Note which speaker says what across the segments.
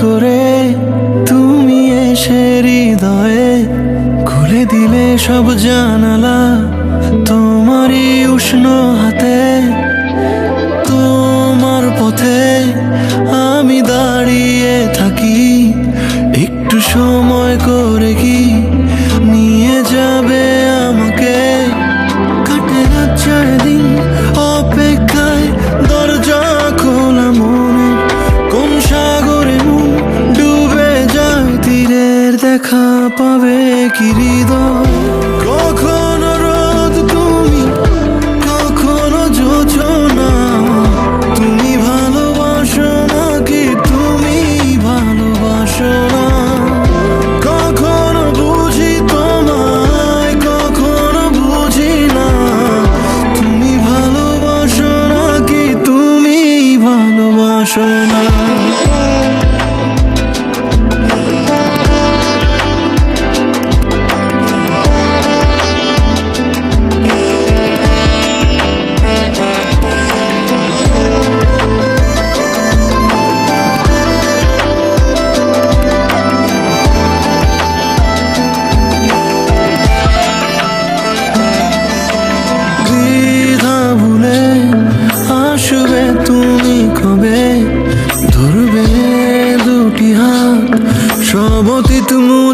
Speaker 1: করে তুমি এসে হৃদয়ে খুলে দিলে সব জানালা? তোমারই উষ্ণ দেখা পাবে কি হৃদয়? কখনো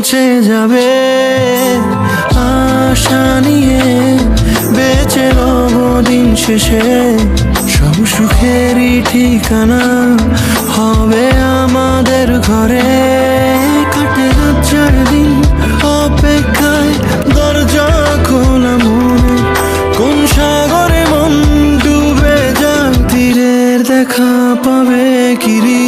Speaker 1: পৌঁছে যাবে। আশা নিয়ে বেঁচে রব দিন শেষে। সব সুখেরই ঠিকানা হবে আমাদের ঘরে। কাটে রাজ্যের দিন অপেক্ষায়, দরজা খোলা মনে। কোন সাগরে মন ডুবে যা তীরের দেখা পাবে কিরি।